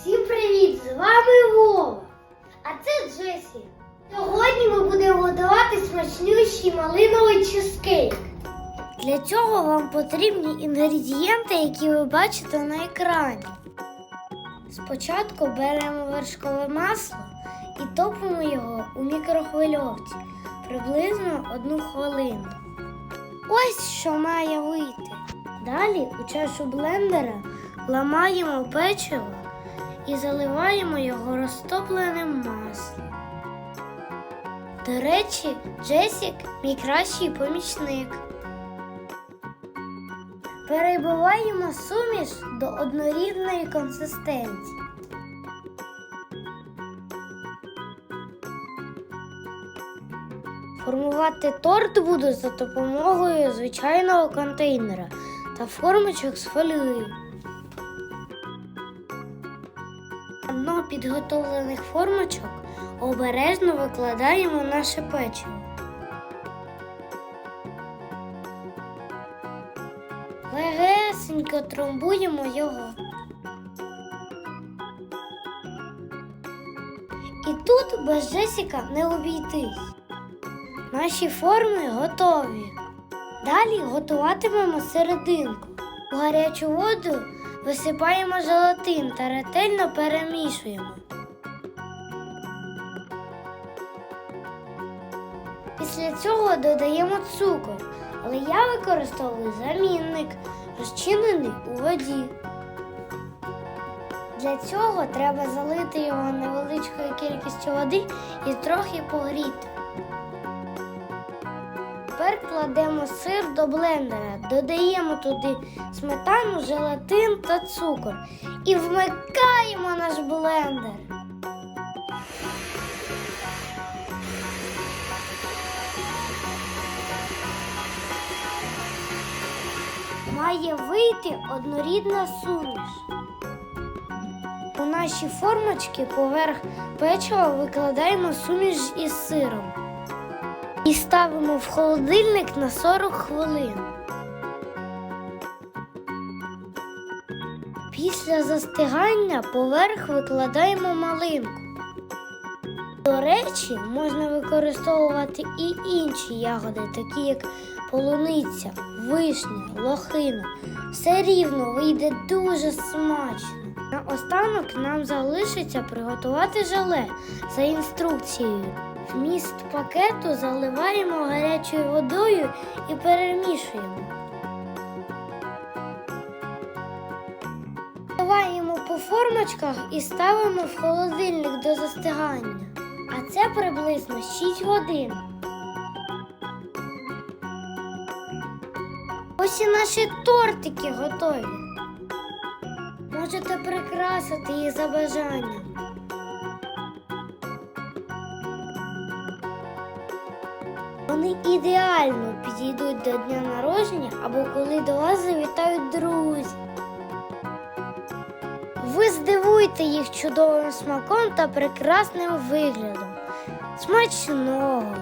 Всім привіт! З вами Вова. А це Джесі. Сьогодні ми будемо готувати смачнющий малиновий чизкейк. Для цього вам потрібні інгредієнти, які ви бачите на екрані. Спочатку беремо вершкове масло і топимо його у мікрохвильовці приблизно одну хвилину. Ось що має вийти. Далі у чашу блендера ламаємо печиво і заливаємо його розтопленим маслом. До речі, Джесік мій кращий помічник. Перебиваємо суміш до однорідної консистенції. Формувати торт буду за допомогою звичайного контейнера та формочок з фольгою. Дно підготовлених формочок обережно викладаємо наше печиво. Легесенько тромбуємо його. І тут без Джесіка не обійтись. Наші форми готові. Далі готуватимемо серединку. У гарячу воду висипаємо желатин та ретельно перемішуємо. Після цього додаємо цукор, але я використовую замінник, розчинений у воді. Для цього треба залити його невеличкою кількістю води і трохи погріти. Тепер кладемо сир до блендера, додаємо туди сметану, желатин та цукор і вмикаємо наш блендер. Має вийти однорідна суміш. У наші формочки поверх печива викладаємо суміш із сиром і ставимо в холодильник на 40 хвилин. Після застигання поверх викладаємо малинку. До речі, можна використовувати і інші ягоди, такі як полуниця, вишня, лохина. Все рівно вийде дуже смачно. Наостанок нам залишиться приготувати желе за інструкцією. Вміст пакету заливаємо гарячою водою і перемішуємо. Заливаємо по формочках і ставимо в холодильник до застигання. А це приблизно 6 годин. Ось і наші тортики готові. Можете прикрасити їх за бажанням. Вони ідеально підійдуть до дня народження або коли до вас завітають друзі. Ви здивуєте їх чудовим смаком та прекрасним виглядом. Смачного!